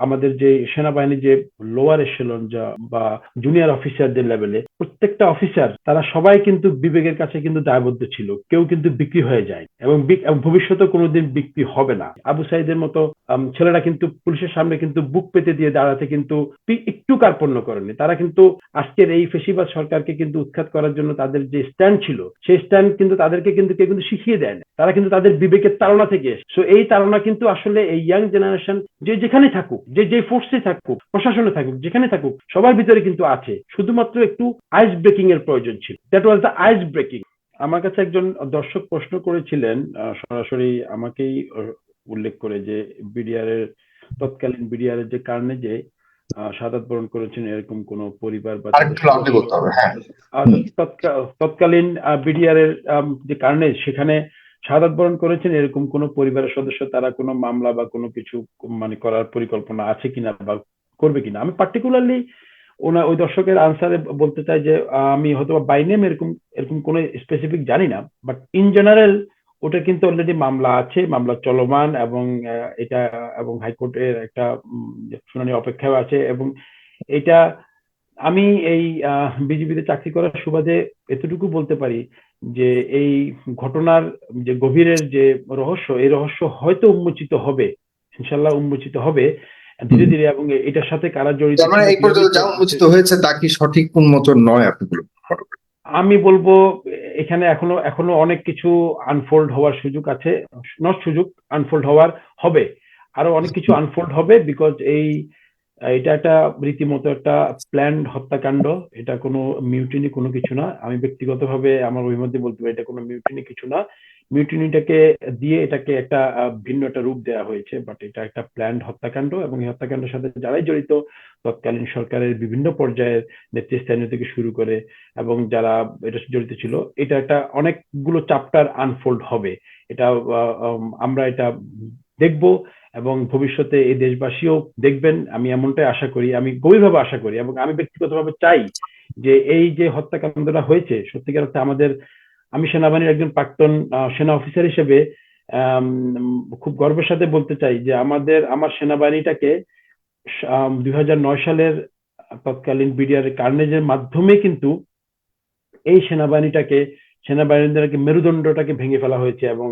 আমাদের যে সেনাবাহিনী যে লোয়ার এশেলন যা বা জুনিয়র অফিসারদের লেভেলে প্রত্যেকটা অফিসার তারা সবাই কিন্তু বিবেকের কাছে কিন্তু দায়বদ্ধ ছিল। কেউ কিন্তু বিক্রি হয়ে যায় এবং ভবিষ্যতে কোনোদিন বিক্রি হবে না। আবু সাইদের মতো ছেলেরা কিন্তু পুলিশের সামনে কিন্তু বুক পেতে দিয়ে দাঁড়াতে কিন্তু একটু কার্পণ্য করেনি। তারা কিন্তু আজকের এই ফেসিবাদ সরকারকে কিন্তু উৎখাত করার জন্য তাদের যে স্ট্যান্ড ছিল, সেই স্ট্যান্ড কিন্তু তাদেরকে কিন্তু কেউ কিন্তু শিখিয়ে দেয় না তারা কিন্তু তাদের বিবেকের তাড়না থেকে সো এই তাড়না কিন্তু আসলে এই ইয়াং জেনারেশন যে যেখানে থাকুক যে যে ফোর্সে থাকুক প্রশাসনে থাকুক যেখানে থাকুক সবার ভিতরে কিন্তু আছে। শুধুমাত্র একটু আইস ব্রেকিং এর প্রয়োজন ছিল। That was the ice breaking আমার কাছে একজন দর্শক প্রশ্ন করেছিলেন সরাসরি আমাকেই উল্লেখ করে যে বিডিআর এর তৎকালীন বিডিআর এর যে কারণে যে সাদাত বরণ করেছেন এরকম কোন পরিবার বা হ্যাঁ। তৎকালীন বিডিআর এর যে কারণে সেখানে সাদাত বরণ করেছেন, এরকম কোন পরিবারের সদস্য, তারা কোনো মামলা বা কোনো কিছু মানে করার পরিকল্পনা আছে কিনা বা করবে কিনা? আমি পার্টিকুলারলি ওনার ওই দর্শকের আনসারে বলতে চাই যে, আমি হয়তো বাই নেম এরকম এরকম কোনো স্পেসিফিক জানি না বাট ইন জেনারেল ওটা কিন্তু অলরেডি মামলা আছে, মামলা চলমান এবং এটা এবং হাইকোর্টের একটা শুনানি অপেক্ষাও আছে এবং এটা আমি এই বিজেপিতে চাকরি করার সুবাদে এতটুকু বলতে পারি যে এই ঘটনার যে গভীরের যে রহস্য এই রহস্য হয়তো উন্মোচিত হবে ইনশাল্লাহ উন্মোচিত হবে ধীরে ধীরে এবং এটার সাথে কারা জড়িত মানে এই পর্যন্ত যা উন্মোচিত হয়েছে তা কি সঠিক উন্মোচন নয় আপনি আমি বলব এখানে এখনও এখনও অনেক কিছু আনফোল্ড হওয়ার সুযোগ আছে নট সুযোগ আনফোল্ড হওয়ার হবে। আরও অনেক কিছু আনফোল্ড হবে বিকজ এই এটা একটা রীতিমতো একটা প্ল্যান্ড হত্যাকাণ্ড। এটা কোনো মিউটিনি কোনো কিছু না। আমি ব্যক্তিগতভাবে আমার ওই মধ্যে বলতে পারি, এটা কোনো মিউটিনি কিছু না। মিউটিনিটাকে দিয়ে এটাকে একটা ভিন্ন একটা রূপ দেওয়া হয়েছে বাট এটা একটা প্ল্যান্ড হত্যাকাণ্ড এবং এই হত্যাকাণ্ডের সাথে যারাই জড়িত, তৎকালীন সরকারের বিভিন্ন পর্যায়ের নেতৃস্থানীয় থেকে শুরু করে এবং যারা এটা জড়িত ছিল, এটা একটা অনেকগুলো চাপ্টার আনফোল্ড হবে। এটা আমরা এটা দেখব। এবং ভবিষ্যতে এই দেশবাসীও দেখবেন আমি এমনটাই আশা করি, আমি গভীরভাবে আশা করি এবং আমি ব্যক্তিগতভাবে চাই যে এই যে হত্যাকাণ্ডটা হয়েছে, সত্যিকার অর্থে আমাদের আমি সেনাবাহিনীর একজন প্রাক্তন সেনা অফিসার হিসেবে খুব গর্বের সাথে বলতে চাই যে আমাদের, আমার সেনাবাহিনীটাকে দুই হাজার নয় সালের তৎকালীন বিডিআর কার্নেজের মাধ্যমে কিন্তু এই সেনাবাহিনীটাকে সেনাবাহিনীটাকে মেরুদণ্ডটাকে ভেঙে ফেলা হয়েছে এবং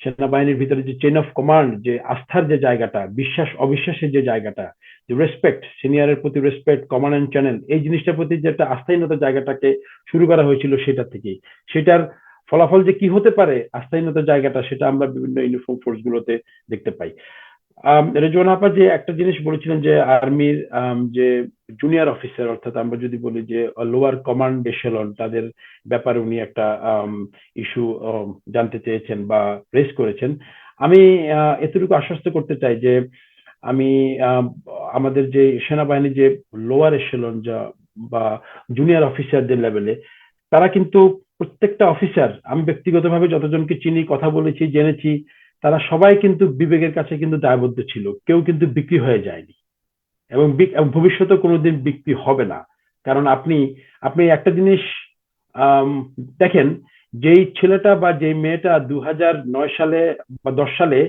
সেনাবাহিনীর ভিতরে যে চেন অফ কমান্ড যে আস্থার যে জায়গাটা, বিশ্বাস, অবিশ্বাসের যে জায়গাটা, যে রেসপেক্ট সিনিয়রের প্রতি রেসপেক্ট কমান্ড অ্যান্ড চ্যানেল এই জিনিসটার প্রতি যে একটা আস্থাহীনতার জায়গাটাকে শুরু করা হয়েছিল সেটা থেকেই। সেটার ফলাফল যে কি হতে পারে আস্থাহীনতার জায়গাটা সেটা আমরা বিভিন্ন ইউনিফর্ম ফোর্স গুলোতে দেখতে পাই। রেজওয়ান আপা যে একটা জিনিস বলেছিলেন যে আর্মির যে জুনিয়র অফিসার অর্থাৎ আমরা যদি বলি যে লোয়ার কমান্ড এশেলন তাদের ব্যাপারে উনি একটা ইস্যু জানতে চেয়েছেন বা রেস করেছেন। আমি এতটুকু আশ্বস্ত করতে চাই যে, আমি আমাদের যে সেনাবাহিনী যে লোয়ার এশেলন যা, বা জুনিয়র অফিসারদের লেভেলে তারা কিন্তু প্রত্যেকটা অফিসার আমি ব্যক্তিগতভাবে যতজনকে চিনি, কথা বলেছি, জেনেছি, তারা সবাই কিন্তু বিবেকের কাছে কিন্তু দায়বদ্ধ ছিল। কেউ কিন্তু বিক্রি হয়ে যায়নি। এবং ভবিষ্যতে কোনোদিন বিক্রি হবে না। কারণ আপনি আপনি একটা জিনিস দেখেন, যেই ছেলেটা বা যেই মেয়েটা দু নয় সালে বা দশ সালে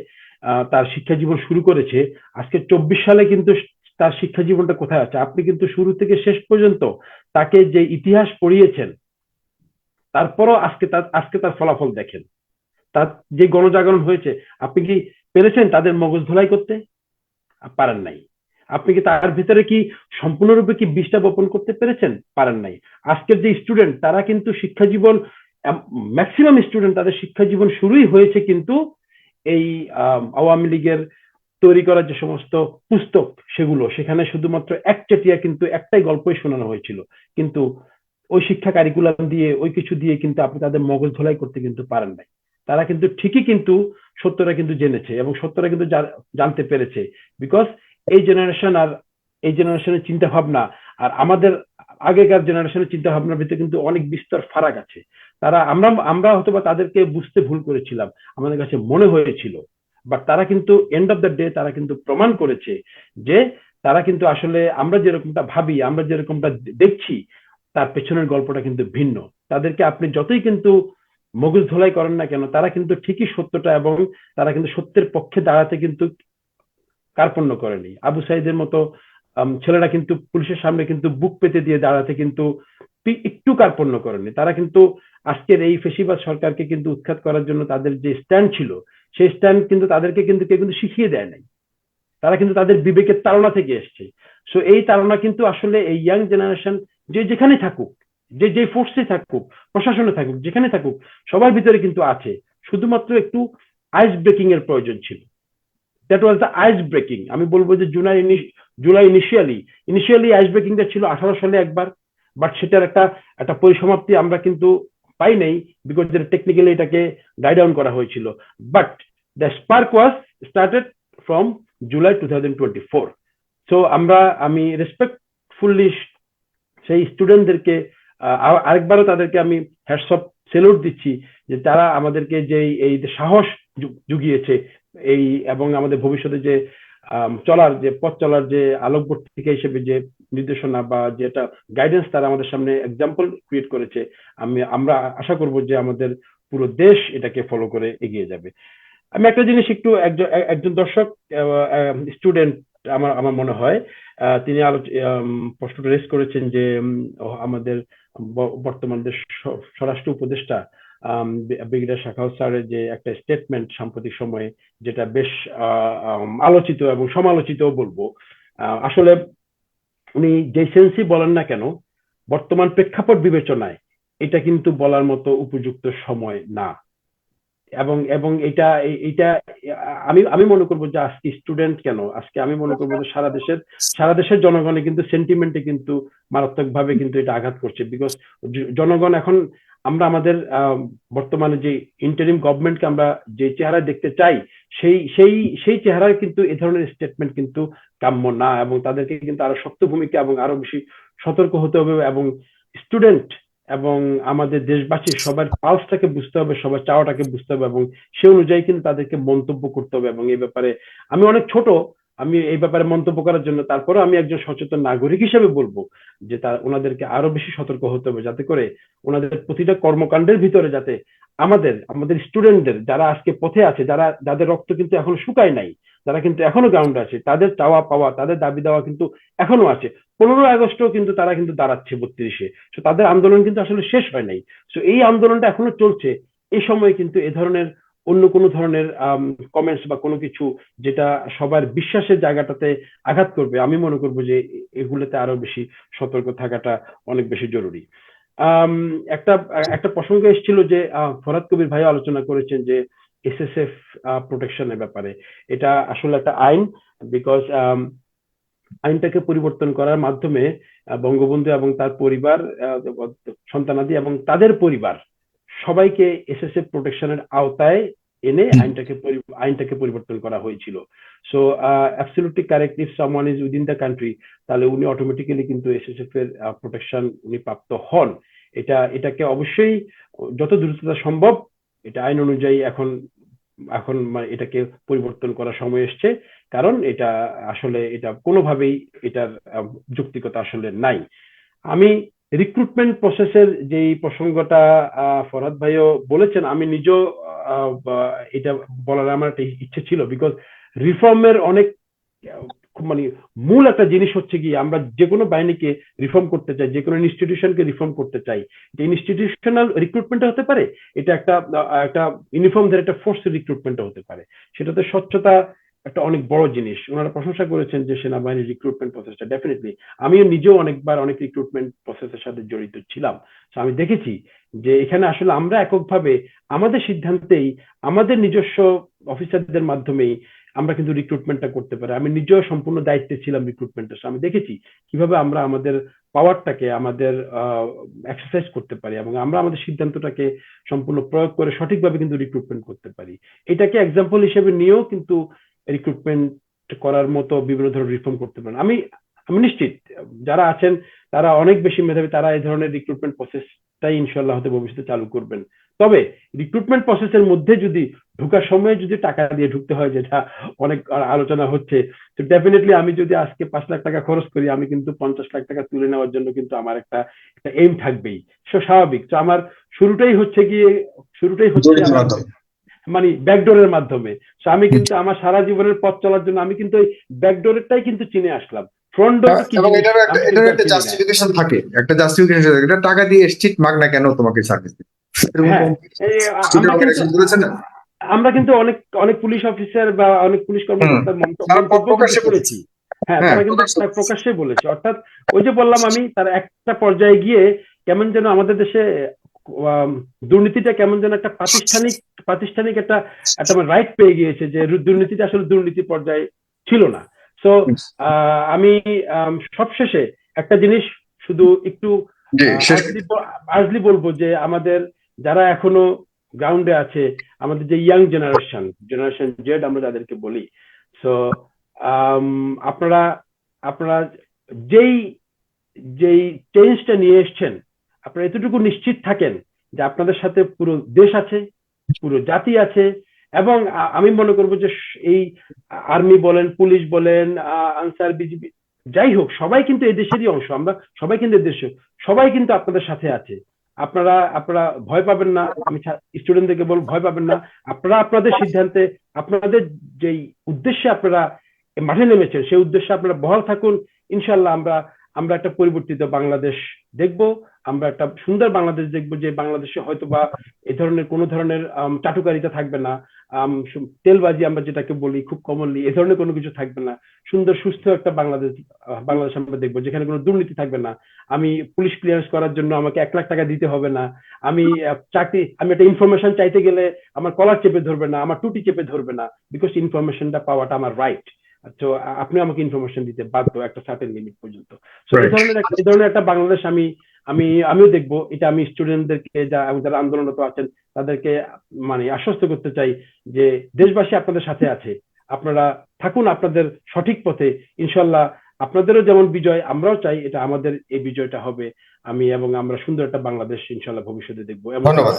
তার শিক্ষা জীবন শুরু করেছে, আজকে চব্বিশ সালে কিন্তু তার শিক্ষা জীবনটা কোথায় আছে? আপনি কিন্তু শুরু থেকে শেষ পর্যন্ত তাকে যে ইতিহাস পড়িয়েছেন, তারপরও আজকে তার আজকে তার ফলাফল দেখেন। তার যে গণজাগরণ হয়েছে, আপনি কি পেরেছেন তাদের মগজ ধোলাই করতে? পারেন নাই। আপনি কি তার ভিতরে কি সম্পূর্ণরূপে কি বিষটা বপন করতে পেরেছেন? পারেন নাই। আজকের যে স্টুডেন্ট তারা কিন্তু শিক্ষা জীবন ম্যাক্সিমাম স্টুডেন্ট তাদের শিক্ষা জীবন শুরুই হয়েছে কিন্তু এই আওয়ামী লীগের তৈরি করার যে সমস্ত পুস্তক সেগুলো, সেখানে শুধুমাত্র একচেটিয়া কিন্তু একটাই গল্পই শোনানো হয়েছিল। কিন্তু ওই শিক্ষা কারিকুলাম দিয়ে, ওই কিছু দিয়ে কিন্তু আপনি তাদের মগজ ধোলাই করতে কিন্তু পারেন নাই। তারা কিন্তু ঠিকই কিন্তু সত্যটা কিন্তু জেনেছে এবং সত্যটা কিন্তু জানতে পেরেছে। বিকজ এই জেনারেশন আর এই জেনারেশনের চিন্তা ভাবনা আর আমাদের আগেকার জেনারেশনের চিন্তা ভাবনার ভিতরে কিন্তু অনেক বিস্তর ফারাক আছে। তারা আমরা আমরা হয়তো বা তাদেরকে বুঝতে ভুল করেছিলাম, আমাদের কাছে মনে হয়েছিল বাট তারা কিন্তু এন্ড অফ দ্য ডে তারা কিন্তু প্রমাণ করেছে যে তারা কিন্তু আসলে আমরা যেরকমটা ভাবি, আমরা যেরকমটা দেখছি, তার পেছনের গল্পটা কিন্তু ভিন্ন। তাদেরকে আপনি যতই কিন্তু মগজ ধোলাই করেন না কেন, তারা কিন্তু ঠিকই সত্যটা এবং তারা কিন্তু সত্যের পক্ষে দাঁড়াতে কিন্তু কার্পণ্য করেনি। আবু সাইদের মতো ছেলেরা কিন্তু পুলিশের সামনে কিন্তু বুক পেতে দিয়ে দাঁড়াতে কিন্তু একটু কার্পণ্য করেনি। তারা কিন্তু আজকের এই ফেসিবাদ সরকারকে কিন্তু উৎখাত করার জন্য তাদের যে স্ট্যান্ড ছিল, সেই স্ট্যান্ড কিন্তু তাদেরকে কিন্তু কেউ কিন্তু শিখিয়ে দেয় নাই। তারা কিন্তু তাদের বিবেকের তাড়না থেকে এসছে। সো এই তাড়না কিন্তু আসলে এই ইয়াং জেনারেশন যে যেখানে থাকুক, যে যে ফোর্সে থাকুক, প্রশাসনে থাকুক, যেখানে থাকুক, সবার ভিতরে কিন্তু আছে। শুধুমাত্র একটু আইস ব্রেকিং এর প্রয়োজন ছিল। That was the ice breaking আমি বলব যে July July initially initially ice ব্রেকিংটা ছিল আঠারো সালে একবার বাট সেটার একটা একটা পরিসমাপ্তি আমরা কিন্তু পাই নাই বিকজ টেকনিক্যালি এটাকে গাইড ডাউন করা হয়েছিল। But the spark was started from July two thousand twenty four so আমরা, আমি রেসপেক্টফুল্লি সেই স্টুডেন্টদেরকে আরেকবারও তাদেরকে আমি হ্যাটসঅপ সেলুট দিচ্ছি যে তারা আমাদেরকে যে এই সাহস জুগিয়েছে এই এবং আমাদের ভবিষ্যতে যে চলার যে পথ চলার যে আলোকবর্তিকা হিসেবে যে নির্দেশনা বা যেটা গাইডেন্স তারা আমাদের সামনে এক্সাম্পল ক্রিয়েট করেছে আমি আমরা আশা করব যে আমাদের পুরো দেশ এটাকে ফলো করে এগিয়ে যাবে। আমি একটা জিনিস একটু একজন একজন দর্শক স্টুডেন্ট আমার আমার মনে হয় তিনি আম, প্রশ্নটা রেস করেছেন যে আমাদের বর্তমান দেশ স্বরাষ্ট্র উপদেষ্টা ব্রিগেডিয়ার শাখাউত স্যারের যে একটা স্টেটমেন্ট সাম্প্রতিক সময়ে, যেটা বেশ আলোচিত এবং সমালোচিত বলব আসলে উনি যে সেন্সই বলেন না কেন, বর্তমান প্রেক্ষাপট বিবেচনায় এটা কিন্তু বলার মতো উপযুক্ত সময় না। এবং এবং এটা এটা আমি আমি মনে করব যে আজকে স্টুডেন্ট কেন, আজকে আমি মনে করব যে সারা দেশের সারা দেশের জনগণে কিন্তু সেন্টিমেন্টে কিন্তু মারাত্মক ভাবে কিন্তু এটা আঘাত করছে। বিকজ জনগণ এখন আমরা আমাদের বর্তমানে যে ইন্টারিম গভর্নমেন্টকে আমরা যে চেহারা দেখতে চাই, সেই সেই সেই চেহারায় কিন্তু এ ধরনের স্টেটমেন্ট কিন্তু কাম্য না এবং তাদেরকে কিন্তু আরও শক্ত ভূমিকা এবং আরও বেশি সতর্ক হতে হবে এবং স্টুডেন্ট এবং আমাদের দেশবাসী সবার পালসটাকে বুঝতে হবে, সবার চাওয়াটাকে বুঝতে হবে এবং সে অনুযায়ী কিন্তু তাদেরকে মন্তব্য করতে হবে এবং এই ব্যাপারে আমি অনেক ছোট আমি এই ব্যাপারে মন্তব্য করার জন্য তারপরে আমি একজন সচেতন নাগরিক হিসেবে বলব যে তার ওনাদেরকে আরও বেশি সতর্ক হতে হবে যাতে করে ওনাদের প্রতিটা কর্মকাণ্ডের ভিতরে যাতে আমাদের আমাদের স্টুডেন্টদের যারা আজকে পথে আছে, যারা, যাদের রক্ত কিন্তু এখনও শুকায় নাই, যারা কিন্তু এখনও গ্রাউন্ডে আছে, তাদের চাওয়া পাওয়া, তাদের দাবি দেওয়া কিন্তু এখনও আছে। পনেরো আগস্টও কিন্তু তারা কিন্তু দাঁড়াচ্ছে বত্রিশে। তো তাদের আন্দোলন কিন্তু আসলে শেষ হয় নাই। তো এই আন্দোলনটা এখনও চলছে। এই সময় কিন্তু এ ধরনের অন্য কোনো ধরনের কমেন্টস বা কোনো কিছু যেটা সবার বিশ্বাসের জায়গাটাতে আঘাত করবে, আমি মনে করব যে এগুলোতে আরও বেশি সতর্ক থাকাটা অনেক বেশি জরুরি। একটা একটা প্রসঙ্গ এসেছিল যে ফরাদ কবির ভাই আলোচনা করেছেন যে এস এস এসএসএফ প্রোটেকশনের ব্যাপারে। এটা আসলে একটা আইন বিকজ আইনটাকে পরিবর্তন করার মাধ্যমে বঙ্গবন্ধু এবং তার পরিবার সন্তানাদি এবং তাদের পরিবার সবাইকে এসএসএফ প্রোটেকশনের আওতায় এনে আইনটাকে আইনটাকে পরিবর্তন করা হয়েছিল। So absolutely correct if someone is within the country তাহলে উনি অটোমেটিক্যালি কিন্তু এসএসএফ এর প্রোটেকশন উনি প্রাপ্ত হন। এটা এটাকে অবশ্যই যত দ্রুততা সম্ভব এটা আইন অনুযায়ী এখন এখন এটাকে পরিবর্তন করার সময় এসছে। কারণ এটা আসলে এটা কোনোভাবেই এটার যৌক্তিকতা আসলে নাই। আমি রিক্রুটমেন্ট প্রসেসের যেই প্রসঙ্গটা ফরহাদ ভাইও বলেছেন, আমি নিজেও এটা বলার আমার একটা ইচ্ছে ছিল বিকজ রিফর্মের অনেক মানে মূল একটা জিনিস হচ্ছে কি, আমরা যে কোনো বাহিনীকে রিফর্ম করতে চাই যে কোনো ইনস্টিটিউশনকে রিফর্ম করতে চাই, যে ইনস্টিটিউশনাল রিক্রুটমেন্ট হতে পারে, এটা একটা একটা ইউনিফর্মদের একটা ফোর্স রিক্রুটমেন্ট হতে পারে। সেটাতে স্বচ্ছতা একটা অনেক বড় জিনিস। ওনারা প্রশংসা করেছেন যে সেনাবাহিনীর রিক্রুটমেন্ট প্রসেসটা ডেফিনেটলি আমিও নিজেও অনেকবার অনেক রিক্রুটমেন্ট প্রসেসের সাথে জড়িত ছিলাম। তো আমি দেখেছি যে এখানে আসলে আমরা এককভাবে আমাদের সিদ্ধান্তেই, আমাদের নিজস্ব অফিসারদের মাধ্যমেই আমরা কিন্তু রিক্রুটমেন্টটা করতে পারি। আমি নিজেও সম্পূর্ণ দায়িত্বে ছিলাম রিক্রুটমেন্টের আমি দেখেছি কীভাবে আমরা আমাদের পাওয়ারটাকে আমাদের এক্সারসাইজ করতে পারি এবং আমরা আমাদের সিদ্ধান্তটাকে সম্পূর্ণ প্রয়োগ করে সঠিকভাবে কিন্তু রিক্রুটমেন্ট করতে পারি। এটাকে এক্সাম্পল হিসেবে নিয়েও কিন্তু রিক্রুটমেন্ট করার মতো বিভিন্ন ধরনের রিফর্ম করতে পারেন। আমি আমি নিশ্চিত যারা আছেন তারা অনেক বেশি মেধাবী তারা এই ধরনের রিক্রুটমেন্ট প্রসেসটাই ইনশাল্লাহ হয়তো ভবিষ্যতে চালু করবেন। তবে রিক্রুটমেন্ট প্রসেসের মধ্যে যদি ঢুকার সময় যদি টাকা দিয়ে ঢুকতে হয় যেটা অনেক আলোচনা হচ্ছে তো ডেফিনেটলি আমি যদি আজকে পাঁচ লাখ টাকা খরচ করি আমি কিন্তু পঞ্চাশ লাখ টাকা তুলে নেওয়ার জন্য কিন্তু আমার একটা একটা এইম থাকবেই। সো স্বাভাবিক। তো আমার শুরুটাই হচ্ছে গিয়ে শুরুটাই হচ্ছে। মানে ব্যাকডোরের মাধ্যমে। So আমি কিন্তু আমার সারা জীবনের পথ চলার জন্য আমি কিন্তু ওই ব্যাকডোরেরটাই কিন্তু চিনে আসলাম। ফ্রন্ট ডোর এবং জিনিস একটা আমি একটা জাস্টিফিকেশন থাকে। একটা জাস্টিফিকেশন থাকে। এটা টাকা দিয়ে এসছি মাগনা কেন তোমাকে সার্ভিস হ্যাঁ, আমরা কিন্তু অনেক অনেক পুলিশ অফিসার বা অনেক পুলিশ করেছি। হ্যাঁ হ্যাঁ, তারা কিন্তু প্রকাশ্যে বলেছে। অর্থাৎ ওই যে বললাম আমি তার একটা পর্যায়ে গিয়ে কেমন যেন আমাদের দেশে দুর্নীতিটা কেমন যেন একটা প্রাতিষ্ঠানিক প্রাতিষ্ঠানিক একটা একটা রাইট পেয়ে গিয়েছে যে দুর্নীতিটা আসলে দুর্নীতি পর্যায়ে ছিল না। সো আমি সবশেষে একটা জিনিস শুধু একটু আর্জলি বলব যে আমাদের যারা এখনও গ্রাউন্ডে আছে আমাদের যে ইয়াং জেনারেশন জেনারেশন জেড আমরা যাদেরকে বলি সো আপনারা আপনারা যেই যেই চেঞ্জটা নিয়ে এসছেন আপনারা এতটুকু নিশ্চিত থাকেন যে আপনাদের সাথে পুরো দেশ আছে, পুরো জাতি আছে এবং আমি মনে করব যে এই আর্মি বলেন, পুলিশ বলেন আনসার, বিজিবি, যাই হোক, সবাই কিন্তু এই দেশেরই অংশ। আমরা সবাই কিন্তু দেশে, সবাই কিন্তু আপনাদের সাথে আছে। আপনারা আপনারা ভয় পাবেন না, আমি স্টুডেন্টদেরকে বল, ভয় পাবেন না। আপনারা আপনাদের সিদ্ধান্তে, আপনাদের যেই উদ্দেশ্যে আপনারা মাঠে নেমেছেন, সেই উদ্দেশ্যে আপনারা বহাল থাকুন। ইনশাল্লাহ আমরা আমরা একটা পরিবর্তিত বাংলাদেশ দেখব, আমরা একটা সুন্দর বাংলাদেশ দেখব যে বাংলাদেশে হয়তো বা এই ধরনের কোনো ধরনের চাটুকারিতা থাকবে না তেলবাজি আমরা যেটাকে বলি খুব কমনলি এ ধরনের কোনো কিছু থাকবে না। সুন্দর, সুস্থ একটা বাংলাদেশ বাংলাদেশ আমরা দেখব, যেখানে কোনো দুর্নীতি থাকবে না। আমি পুলিশ ক্লিয়ারেন্স করার জন্য আমাকে এক লাখ টাকা দিতে হবে না। আমি চাকরি, আমি একটা ইনফরমেশন চাইতে গেলে আমার কলার চেপে ধরবে না, আমার টুটি চেপে ধরবে না বিকজ ইনফরমেশনটা পাওয়াটা আমার রাইট তো আপনি আমাকে ইনফরমেশন দিতে বাধ্য একটা সার্টেন লিমিট পর্যন্ত। এই ধরনের একটা- এই ধরনের একটা বাংলাদেশ আমি আমি আমিও দেখব। এটা আমি স্টুডেন্টদেরকে যা এবং যারা আন্দোলনরত আছেন তাদেরকে মানে আশ্বস্ত করতে চাই যে দেশবাসী আপনাদের সাথে আছে। আপনারা থাকুন আপনাদের সঠিক পথে। ইনশাল্লাহ আপনাদেরও যেমন বিজয় আমরাও চাই এটা আমাদের এই বিজয়টা হবে। আমি এবং আমরা সুন্দর একটা বাংলাদেশ ইনশাল্লাহ ভবিষ্যতে দেখব। ধন্যবাদ।